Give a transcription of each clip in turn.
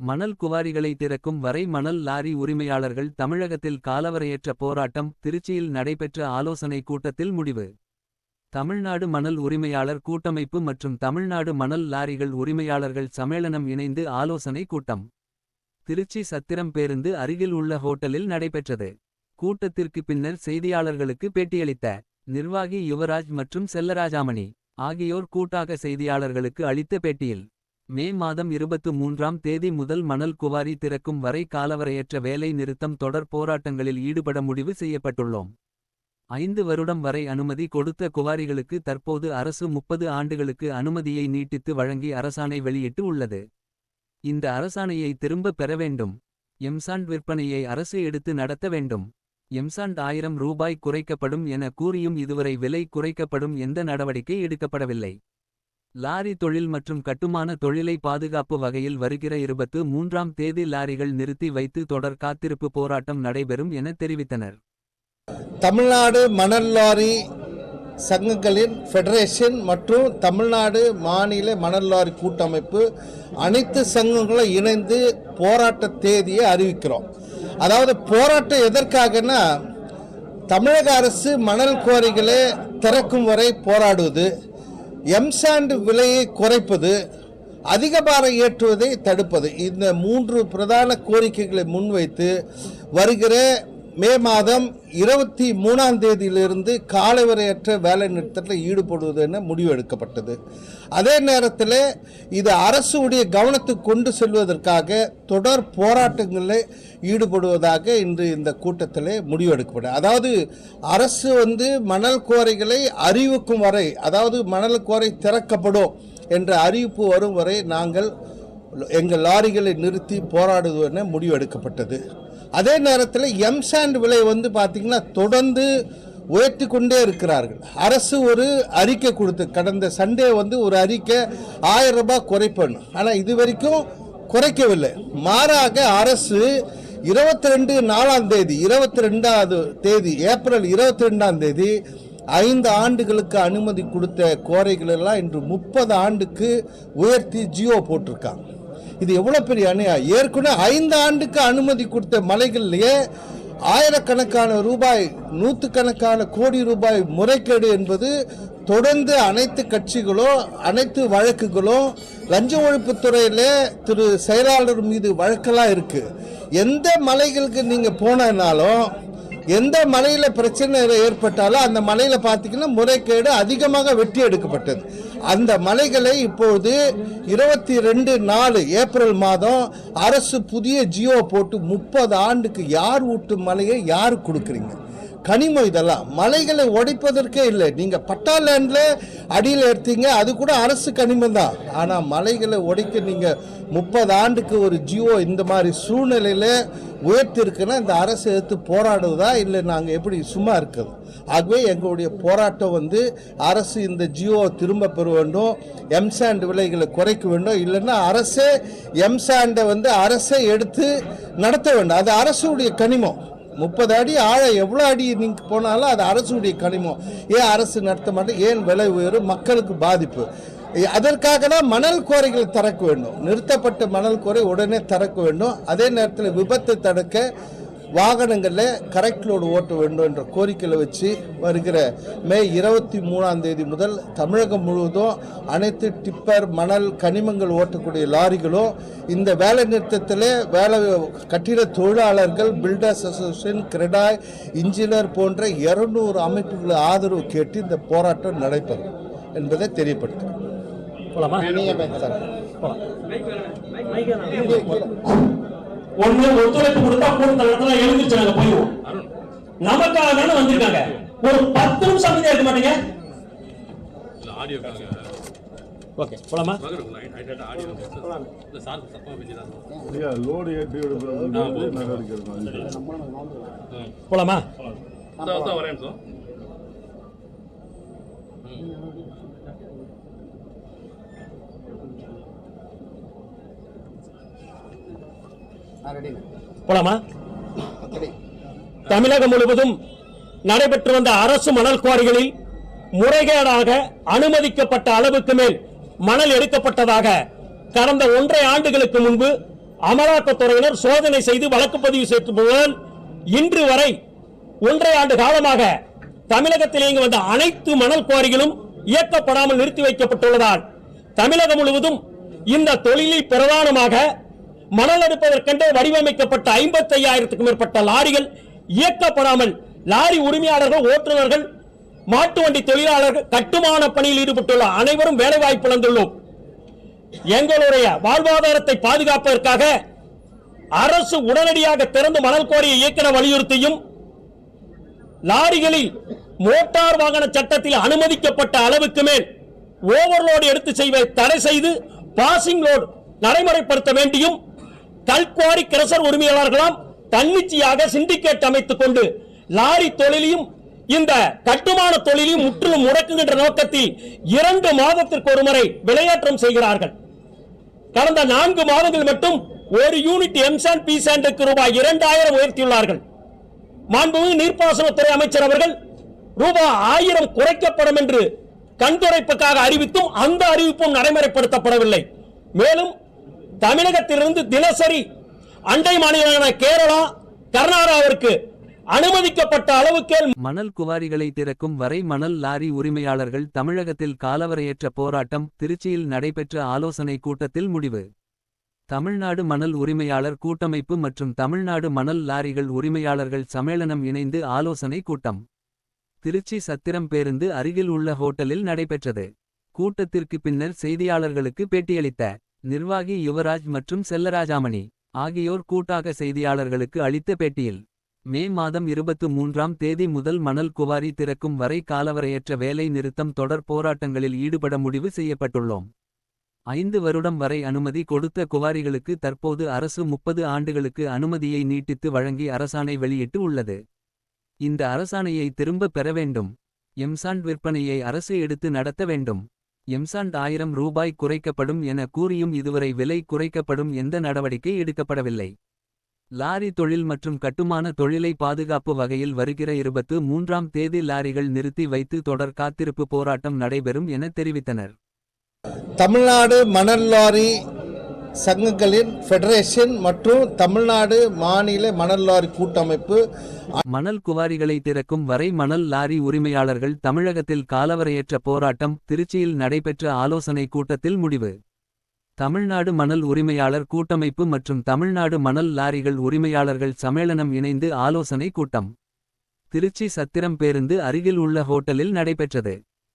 மணல் குவாரிகளை திறக்கும் வரை மணல் லாரி உரிமையாளர்கள் தமிழகத்தில் காலவரையற்ற போராட்டம் திருச்சியில் நடைபெற்ற ஆலோசனை கூட்டத்தில் முடிவு. தமிழ்நாடு மணல் உரிமையாளர் கூட்டமைப்பு மற்றும் தமிழ்நாடு மணல் லாரிகள் உரிமையாளர்கள் சம்மேளனம் இணைந்து ஆலோசனை கூட்டம். திருச்சி சத்திரம் பேருந்து அருகில் உள்ள ஹோட்டலில் நடைபெற்றது. கூட்டத்திற்கு பின்னர் செய்தியாளர்களுக்கு பேட்டியளித்த நிர்வாகி யுவராஜ் மற்றும் செல்லராஜாமணி ஆகியோர் கூட்டாக செய்தியாளர்களுக்கு அளித்த பேட்டியில் மே மாதம் இருபத்து மூன்றாம் தேதி முதல் மணல் குவாரி திறக்கும் வரை காலவரையற்ற வேலை நிறுத்தம் தொடர் போராட்டங்களில் ஈடுபட முடிவு செய்யப்பட்டுள்ளோம். ஐந்து வருடம் வரை அனுமதி கொடுத்த குவாரிகளுக்கு தற்போது அரசு முப்பது ஆண்டுகளுக்கு அனுமதியை நீட்டித்து வழங்கி அரசாணை வெளியிட்டு உள்ளது. இந்த அரசாணையை திரும்ப பெற வேண்டும். எம்சாண்ட் விற்பனையை அரசு எடுத்து நடத்த வேண்டும். எம்சாண்ட் ஆயிரம் ரூபாய் குறைக்கப்படும் என கூறியும் இதுவரை விலை குறைக்கப்படும் எந்த நடவடிக்கை எடுக்கப்படவில்லை. லாரி தொழில் மற்றும் கட்டுமான தொழிலை பாதுகாப்பு வகையில் வருகிற இருபத்து மூன்றாம் தேதி லாரிகள் நிறுத்தி வைத்து தொடர் காத்திருப்பு போராட்டம் நடைபெறும் என தெரிவித்தனர். தமிழ்நாடு மணல் லாரி சங்கங்களின் ஃபெடரேஷன் மற்றும் தமிழ்நாடு மாநில மணல் லாரி கூட்டமைப்பு அனைத்து சங்கங்களும் இணைந்து போராட்ட தேதியை அறிவிக்கிறோம். அதாவது போராட்டம் எதற்காகன்னா தமிழக அரசு மணல் குவாரிகளை திறக்கும் வரை போராடுவது. எம்சாண்ட் விலையை குறைப்பது அதிக பாரம் ஏற்றுவதை தடுப்பது. இந்த மூன்று பிரதான கோரிக்கைகளை முன்வைத்து வருகிற மே மாதம் இருபத்தி மூணாம் தேதியிலிருந்து காலவரையற்ற வேலை நிறுத்தத்தில் ஈடுபடுவது என முடிவு எடுக்கப்பட்டது. அதே நேரத்தில் இது அரசுடைய கவனத்துக்கு கொண்டு செல்வதற்காக தொடர் போராட்டங்களில் ஈடுபடுவதாக இன்று இந்த கூட்டத்தில் முடிவு எடுக்கப்படும் அதாவது அரசு வந்து மணல் கோரைகளை அறிவிக்கும் வரை அதாவது மணல் கோரை திறக்கப்படும் என்ற அறிவிப்பு வரும் வரை நாங்கள் எங்கள் லாரிகளை நிறுத்தி போராடுவது என முடிவு எடுக்கப்பட்டது. அதே நேரத்தில் எம்சாண்ட் விலை வந்து பார்த்திங்கன்னா தொடர்ந்து உயர்த்தி கொண்டே இருக்கிறார்கள். அரசு ஒரு அறிக்கை கொடுத்து கடந்த சண்டே வந்து ஒரு அறிக்கை ஆயிரம் ரூபாய் குறைப்பணும் ஆனால் இது வரைக்கும் குறைக்கவில்லை. மாறாக அரசு இருபத்தி ரெண்டு நாலாம் தேதி இருபத்தி ரெண்டாவது தேதி ஏப்ரல் இருபத்தி ரெண்டாம் தேதி ஐந்து ஆண்டுகளுக்கு அனுமதி கொடுத்த கோரைகள் எல்லாம் இன்று முப்பது ஆண்டுக்கு உயர்த்தி ஜியோ போட்டிருக்காங்க. இது எவ்வளோ பெரிய அநியாயம்? ஏற்கனவே ஐந்து ஆண்டுக்கு அனுமதி கொடுத்த மலைகள்லேயே ஆயிரக்கணக்கான ரூபாய் நூற்றுக்கணக்கான கோடி ரூபாய் முறைகேடு என்பது தொடர்ந்து அனைத்து கட்சிகளும் அனைத்து வழக்குகளும் லஞ்ச ஒழிப்புத்துறையில் திரு செயலாளர் மீது வழக்கெல்லாம் இருக்குது எந்த மலைகளுக்கு நீங்கள் போனனாலும் எந்த மலையில் பிரச்சனை ஏற்பட்டாலும் அந்த மலையில் பார்த்தீங்கன்னா முறைகேடு அதிகமாக வெட்டி எடுக்கப்பட்டது. அந்த மலைகளை இப்போது இருபத்தி ரெண்டு நாலு ஏப்ரல் மாதம் அரசு புதிய ஜியோ போட்டு முப்பது ஆண்டுக்கு யார் ஊட்டும் மலையை யார் கொடுக்குறீங்க? கனிமம் இதெல்லாம். மலைகளை உடைப்பதற்கே இல்லை. நீங்கள் பட்டா லேண்டில் அடியில் எடுத்தீங்க அது கூட அரசு கனிமம் தான். ஆனால் மலைகளை உடைக்க நீங்கள் முப்பது ஆண்டுக்கு ஒரு ஜியோ இந்த மாதிரி சூழ்நிலையில் உயர்த்திருக்குன்னா இந்த அரசு எடுத்து போராடுவதா? இல்லை நாங்கள் எப்படி சும்மா இருக்குது ஆகவே எங்களுடைய போராட்டம் வந்து அரசு இந்த ஜியோ திரும்ப பெற வேண்டும் எம்சாண்ட் விலைகளை குறைக்க வேண்டும். இல்லைன்னா அரசே எம்சாண்டை வந்து அரசே எடுத்து நடத்த வேண்டும். அது அரசுடைய கனிமம். முப்பது அடி ஆழம் எவ்வளோ அடி நீங்கள் போனாலும் அது அரசுடைய கனிமம். ஏன் அரசு நடத்த மாட்டேன் ஏன் விலை உயரும்? மக்களுக்கு பாதிப்பு. அதற்காக தான் மணல் கோரைகள் திறக்க வேண்டும். நிறுத்தப்பட்ட மணல் கோரை உடனே திறக்க வேண்டும். அதே நேரத்தில் விபத்தை தடுக்க வாகனங்களில் கரெக்ட் லோடு ஓட்ட வேண்டும் என்ற கோரிக்கையில் வச்சு வருகிற மே இருபத்தி மூணாம் தேதி முதல் தமிழகம் முழுவதும் அனைத்து டிப்பர் மணல் கனிமங்கள் ஓட்டக்கூடிய லாரிகளும் இந்த வேலை நிறுத்தத்தில் வேலை கட்டிட தொழிலாளர்கள் பில்டர்ஸ் அசோசியேஷன் கிரெடாய் இன்ஜினியர் போன்ற இருநூறு அமைப்புகள் ஆதரவு கேட்டு இந்த போராட்டம் நடைபெறும் என்பதை தெரியப்படுத்துகிறேன். போலாமா? சார். ஒண்ணு ஒத்துழைப்பு கொடுத்தா மூணு இடத்துல எழுந்திருச்சு நாங்க போயிடுவோம். நமக்காக தானே வந்திருக்காங்க. ஒரு பத்து நிமிஷம் அமைதியா இருக்க மாட்டீங்க? ஓகே போலாமா? ஏற்றி போலாமா? தமிழகம் முழுவதும் நடைபெற்று வந்த அரசு மணல் குவாரிகளில் முறைகேடாக அனுமதிக்கப்பட்ட அளவுக்கு மேல் மணல் எடுக்கப்பட்டதாக கடந்த ஒன்றை ஆண்டுகளுக்கு முன்பு அமலாக்கத்துறையினர் சோதனை செய்து வழக்கு பதிவு செய்து முதல் இன்று வரை ஒன்றரை ஆண்டு காலமாக தமிழகத்தில் இயங்கி வந்த அனைத்து மணல் குவாரிகளும் இயக்கப்படாமல் நிறுத்தி வைக்கப்பட்டுள்ளதால் தமிழகம் முழுவதும் இந்த தொழிலில் பிரதானமாக மணல் எடுப்பதற்கென்று வடிவமைக்கப்பட்ட ஐம்பத்தி ஐயாயிரத்துக்கும் மேற்பட்ட லாரிகள் இயக்கப்படாமல் லாரி உரிமையாளர்கள் ஓட்டுநர்கள் மாட்டு வண்டி தொழிலாளர்கள் கட்டுமான பணியில் ஈடுபட்டுள்ள அனைவரும் வேலைவாய்ப்பு இழந்துள்ளோம். எங்களுடைய வாழ்வாதாரத்தை பாதுகாப்பதற்காக அரசு உடனடியாக திறந்து மணல் கோரியை இயக்கிட வலியுறுத்தியும் லாரிகளில் மோட்டார் வாகன சட்டத்தில் அனுமதிக்கப்பட்ட அளவுக்கு மேல் ஓவர்லோடு எடுத்து செய்வதை தடை செய்து பாசிங் லோடு நடைமுறைப்படுத்த வேண்டியும் கல்குவாரி கிரசர் உரிமையாளர்களாம் தன்னிச்சையாக சிண்டிகேட் அமைத்துக் கொண்டு லாரி தொழிலையும் இந்த கட்டுமான தொழிலையும் முற்றிலும் முடக்குகின்ற நோக்கத்தில் இரண்டு மாதத்திற்கு ஒருமுறை விளையாட்டம் செய்கிறார்கள். கடந்த நான்கு மாதங்கள் மட்டும் ஒரு யூனிட் எம்சான் பி சாண்டுக்கு ரூபாய் இரண்டாயிரம் உயர்த்தியுள்ளார்கள். மாண்புமிகு நீர்ப்பாசனத்துறை அமைச்சர் அவர்கள் ரூபாய் ஆயிரம் குறைக்கப்படும் என்று கண்துடைப்புக்காக அறிவித்தும் அந்த அறிவிப்பும் நடைமுறைப்படுத்தப்படவில்லை. மேலும் தமிழகத்திலிருந்து தினசரி அண்டை மாநிலமான கேரளா கர்நாடகாவிற்கு அனுமதிக்கப்பட்ட அளவுக்கு மணல் குவாரிகளை திறக்கும் வரை மணல் லாரி உரிமையாளர்கள் தமிழகத்தில் காலவரையற்ற போராட்டம் திருச்சியில் நடைபெற்ற ஆலோசனை கூட்டத்தில் முடிவு. தமிழ்நாடு மணல் உரிமையாளர் கூட்டமைப்பு மற்றும் தமிழ்நாடு மணல் லாரிகள் உரிமையாளர்கள் சம்மேளனம் இணைந்து ஆலோசனை கூட்டம். திருச்சி சத்திரம் பேருந்து அருகில் உள்ள ஹோட்டலில் நடைபெற்றது. கூட்டத்திற்கு பின்னர் செய்தியாளர்களுக்கு பேட்டியளித்த நிர்வாகி யுவராஜ் மற்றும் செல்லராஜாமணி ஆகியோர் கூட்டாக செய்தியாளர்களுக்கு அளித்த பேட்டியில் மே மாதம் இருபத்து மூன்றாம் தேதி முதல் மணல் குவாரி திறக்கும் வரை காலவரையற்ற வேலை நிறுத்தம் தொடர் போராட்டங்களில் ஈடுபட முடிவு செய்யப்பட்டுள்ளோம். ஐந்து வருடம் வரை அனுமதி கொடுத்த குவாரிகளுக்கு தற்போது அரசு முப்பது ஆண்டுகளுக்கு அனுமதியை நீட்டித்து வழங்கி அரசாணை வெளியிட்டு உள்ளது. இந்த அரசாணையை திரும்ப பெற வேண்டும். எம்சாண்ட் விற்பனையை அரசு எடுத்து நடத்த வேண்டும். எம்சாண்ட் ஆயிரம் ரூபாய் குறைக்கப்படும் என கூறியும் இதுவரை விலை குறைக்கப்படும் எந்த நடவடிக்கை எடுக்கப்படவில்லை. லாரி தொழில் மற்றும் கட்டுமான தொழிலை பாதுகாப்பு வகையில் வருகிற இருபத்து மூன்றாம் தேதி லாரிகள் நிறுத்தி வைத்து தொடர் காத்திருப்பு போராட்டம் நடைபெறும் என தெரிவித்தனர். தமிழ்நாடு மணல் லாரி சங்கங்களின் ஃபெடரேஷன் மற்றும் தமிழ்நாடு மாநில மணல் லாரி கூட்டமைப்பு மணல் குவாரிகளை திறக்கும் வரை மணல் லாரி உரிமையாளர்கள் தமிழகத்தில் காலவரையற்ற போராட்டம் திருச்சியில் நடைபெற்ற ஆலோசனை கூட்டத்தில் முடிவு. தமிழ்நாடு மணல் உரிமையாளர் கூட்டமைப்பு மற்றும் தமிழ்நாடு மணல் லாரிகள் உரிமையாளர்கள் சம்மேளனம் இணைந்து ஆலோசனை கூட்டம். திருச்சி சத்திரம் பேருந்து அருகில் உள்ள ஹோட்டலில் நடைபெற்றது.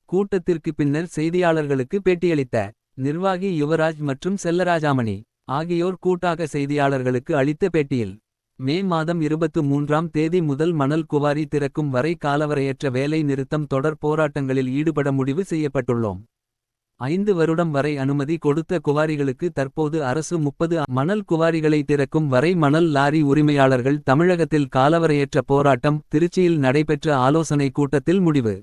கூட்டத்திற்கு பின்னர் செய்தியாளர்களுக்கு பேட்டியளித்த நிர்வாகி யுவராஜ் மற்றும் செல்லராஜாமணி ஆகியோர் கூட்டாக செய்தியாளர்களுக்கு அளித்த பேட்டியில் மே மாதம் இருபத்து மூன்றாம் தேதி முதல் மணல் குவாரி திறக்கும் வரை காலவரையற்ற வேலை நிறுத்தம் தொடர் போராட்டங்களில் ஈடுபட முடிவு செய்யப்பட்டுள்ளோம். ஐந்து வருடம் வரை அனுமதி கொடுத்த குவாரிகளுக்கு தற்போது அரசு முப்பது மணல் குவாரிகளை திறக்கும் வரை மணல் லாரி உரிமையாளர்கள் தமிழகத்தில் காலவரையற்ற போராட்டம் திருச்சியில் நடைபெற்ற ஆலோசனை கூட்டத்தில் முடிவு.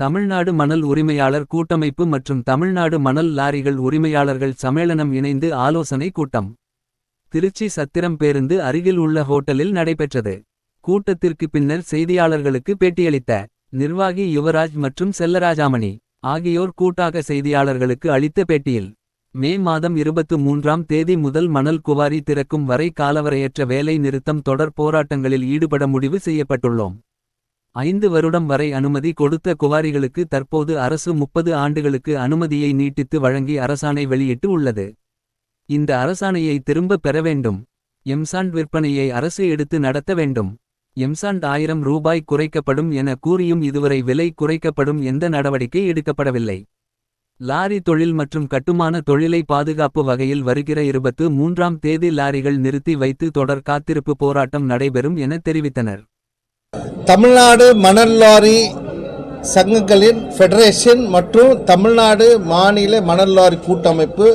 தமிழ்நாடு மணல் உரிமையாளர் கூட்டமைப்பு மற்றும் தமிழ்நாடு மணல் லாரிகள் உரிமையாளர்கள் சம்மேளனம் இணைந்து ஆலோசனை கூட்டம். திருச்சி சத்திரம் பேருந்து அருகில் உள்ள ஹோட்டலில் நடைபெற்றது. கூட்டத்திற்கு பின்னர் செய்தியாளர்களுக்கு பேட்டியளித்த நிர்வாகி யுவராஜ் மற்றும் செல்லராஜாமணி ஆகியோர் கூட்டாக செய்தியாளர்களுக்கு அளித்த பேட்டியில் மே மாதம் இருபத்து மூன்றாம் தேதி முதல் மணல் குவாரி திறக்கும் வரை காலவரையற்ற வேலை நிறுத்தம் தொடர் போராட்டங்களில் ஈடுபட முடிவு செய்யப்பட்டுள்ளோம். ஐந்து வருடம் வரை அனுமதி கொடுத்த குவாரிகளுக்கு தற்போது அரசு முப்பது ஆண்டுகளுக்கு அனுமதியை நீட்டித்து வழங்கி அரசாணை வெளியிட்டு உள்ளது. இந்த அரசாணையை திரும்ப பெற வேண்டும். எம்சாண்ட் விற்பனையை அரசு எடுத்து நடத்த வேண்டும். எம்சாண்ட் ஆயிரம் ரூபாய் குறைக்கப்படும் என கூறியும் இதுவரை விலை குறைக்கப்படும் எந்த நடவடிக்கை எடுக்கப்படவில்லை. லாரி தொழில் மற்றும் கட்டுமான தொழிலை பாதுகாப்பு வகையில் வருகிற இருபத்து மூன்றாம் தேதி லாரிகள் நிறுத்தி வைத்து தொடர் காத்திருப்பு போராட்டம் நடைபெறும் என தெரிவித்தனர். தமிழ்நாடு மணல் லாரி சங்கங்களின் ஃபெடரேஷன் மற்றும் தமிழ்நாடு மாநில மணல் லாரி கூட்டமைப்பு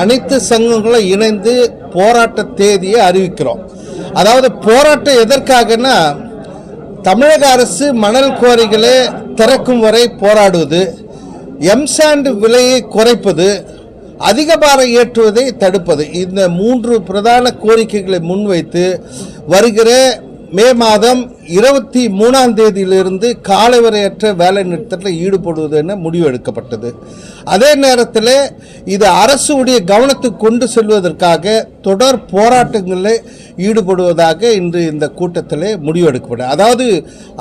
அனைத்து சங்கங்களும் இணைந்து போராட்ட தேதியை அறிவிக்கிறோம். அதாவது போராட்டம் எதற்காகனா தமிழக அரசு மணல் குவாரிகளை திறக்கும் வரை போராடுவது எம்சாண்டு விலையை குறைப்பது அதிக பாரம் ஏற்றுவதை தடுப்பது. இந்த மூன்று பிரதான கோரிக்கைகளை முன்வைத்து வருகிற மே மாதம் இருபத்தி மூணாம் தேதியிலிருந்து காலவரையற்ற வேலை நிறுத்தத்தில் ஈடுபடுவது என முடிவு எடுக்கப்பட்டது. அதே நேரத்தில் இது அரசுடைய கவனத்துக்கு கொண்டு செல்வதற்காக தொடர் போராட்டங்களில் ஈடுபடுவதாக இன்று இந்த கூட்டத்தில் முடிவு எடுக்கப்பட்டது. அதாவது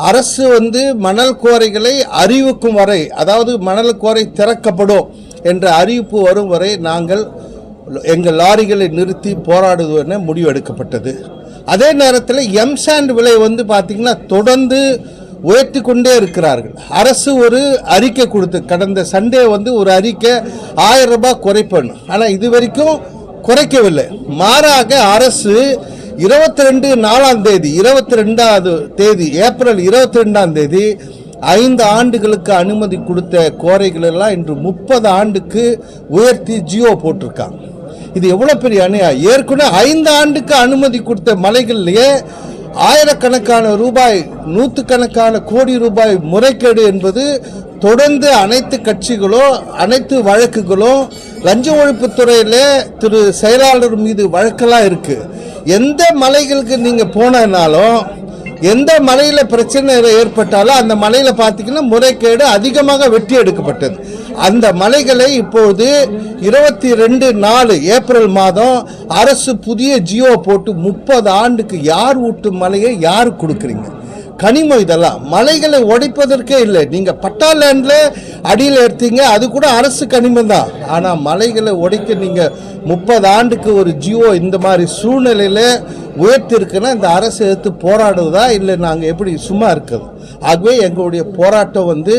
அரசு வந்து மணல் கோரைகளை அறிவிக்கும் வரை அதாவது மணல் கோரை திறக்கப்படும் என்ற அறிவிப்பு வரும் வரை நாங்கள் எங்கள் லாரிகளை நிறுத்தி போராடுவது என முடிவு எடுக்கப்பட்டது. அதே நேரத்தில் எம்சாண்ட் விலை வந்து பார்த்திங்கன்னா தொடர்ந்து உயர்த்தி கொண்டே இருக்கிறார்கள். அரசு ஒரு அறிக்கை கொடுத்து கடந்த சண்டே வந்து ஒரு அறிக்கை ஆயிரம் ரூபாய் குறைப்பேன் ஆனால் இது வரைக்கும் குறைக்கவில்லை. மாறாக அரசு இருபத்தி ரெண்டு நாலாம் தேதி இருபத்தி ரெண்டாவது தேதி ஏப்ரல் இருபத்தி ரெண்டாம் தேதி ஐந்து ஆண்டுகளுக்கு அனுமதி கொடுத்த கோரைகளெல்லாம் இன்று முப்பது ஆண்டுக்கு உயர்த்தி ஜியோ போட்டிருக்காங்க. இது எவ்வளோ பெரிய அநியாயம்? ஏற்கனவே ஐந்து ஆண்டுக்கு அனுமதி கொடுத்த மலைகள்லேயே ஆயிரக்கணக்கான ரூபாய் நூற்றுக்கணக்கான கோடி ரூபாய் முறைகேடு என்பது தொடர்ந்து அனைத்து கட்சிகளும் அனைத்து வழக்குகளும் லஞ்ச ஒழிப்புத்துறையில் திரு செயலாளர் மீது வழக்கெல்லாம் இருக்குது எந்த மலைகளுக்கு நீங்கள் போனனாலும் எந்த மலையில் பிரச்சனை ஏற்பட்டாலும் அந்த மலையில் பார்த்தீங்கன்னா முறைகேடு அதிகமாக வெட்டி எடுக்கப்பட்டது. அந்த மலைகளை இப்போது இருபத்தி ரெண்டு நாலு ஏப்ரல் மாதம் அரசு புதிய ஜியோ போட்டு முப்பது ஆண்டுக்கு யார் ஊட்டும் மலையை யார் கொடுக்குறீங்க? கனிமம் இதெல்லாம். மலைகளை உடைப்பதற்கே இல்லை. நீங்கள் பட்டா லேண்டில் அடியில் எடுத்தீங்க அது கூட அரசு கனிமம் தான். ஆனால் மலைகளை உடைக்க நீங்கள் முப்பது ஆண்டுக்கு ஒரு ஜியோ இந்த மாதிரி சூழ்நிலையில் உயர்த்திருக்குன்னா இந்த அரசு எடுத்து போராடுவதா இல்லை நாங்கள் எப்படி சும்மா இருக்குது ஆகவே எங்களுடைய போராட்டம் வந்து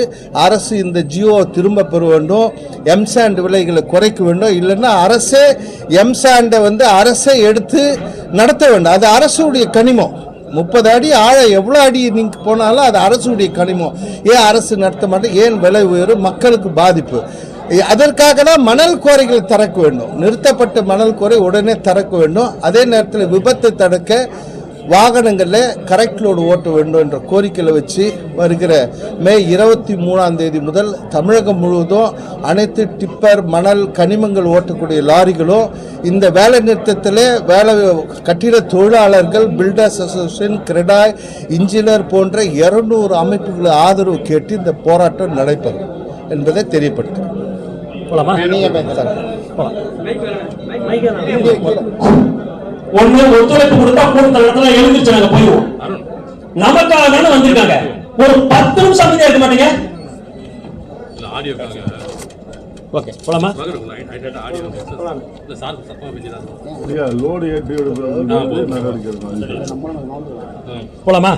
அரசு இந்த ஜியோ திரும்ப பெற வேண்டும் எம்சாண்ட் விலைகளை குறைக்க வேண்டும். இல்லைன்னா அரசே எம்சாண்டை வந்து அரசே எடுத்து நடத்த வேண்டும். அது அரசுடைய கனிமம். முப்பது அடி ஆழம் எவ்வளோ அடி நீங்கள் போனாலும் அது அரசுடைய கனிமம். ஏன் அரசு நடத்த மாட்டேன்? ஏன் விலை உயரும்? மக்களுக்கு பாதிப்பு. அதற்காக தான் மணல் கோரைகள் திறக்க வேண்டும். நிறுத்தப்பட்ட மணல் குறை உடனே திறக்க வேண்டும். அதே நேரத்தில் விபத்தை தடுக்க வாகனங்களில் கரெக்ட் லோடு ஓட்ட வேண்டும் என்ற கோரிக்கையில் வச்சு வருகிற மே இருபத்தி மூணாம் தேதி முதல் தமிழகம் முழுவதும் அனைத்து டிப்பர் மணல் கனிமங்கள் ஓட்டக்கூடிய லாரிகளும் இந்த வேலை நிறுத்தத்தில் வேலை கட்டிட தொழிலாளர்கள் பில்டர்ஸ் அசோசியேஷன் கிரெடாய் இன்ஜினியர் போன்ற இருநூறு அமைப்புகள் ஆதரவு கேட்டு இந்த போராட்டம் நடைபெறும் என்பதை தெரியப்படுத்துகிறேன். போலாமா? நீங்கள் பேசுகிறேன் ஒண்ணு ஒத்துழைப்பு கொடுத்தா கூட்டத்தில் இடத்துல எழுந்திருச்சு நாங்க போயிடுவோம். நமக்காக தானே வந்திருக்காங்க. ஒரு பத்து நிமிஷம் அமைதியா இருக்க மாட்டீங்க? ஓகே போலாமா? போலாமா?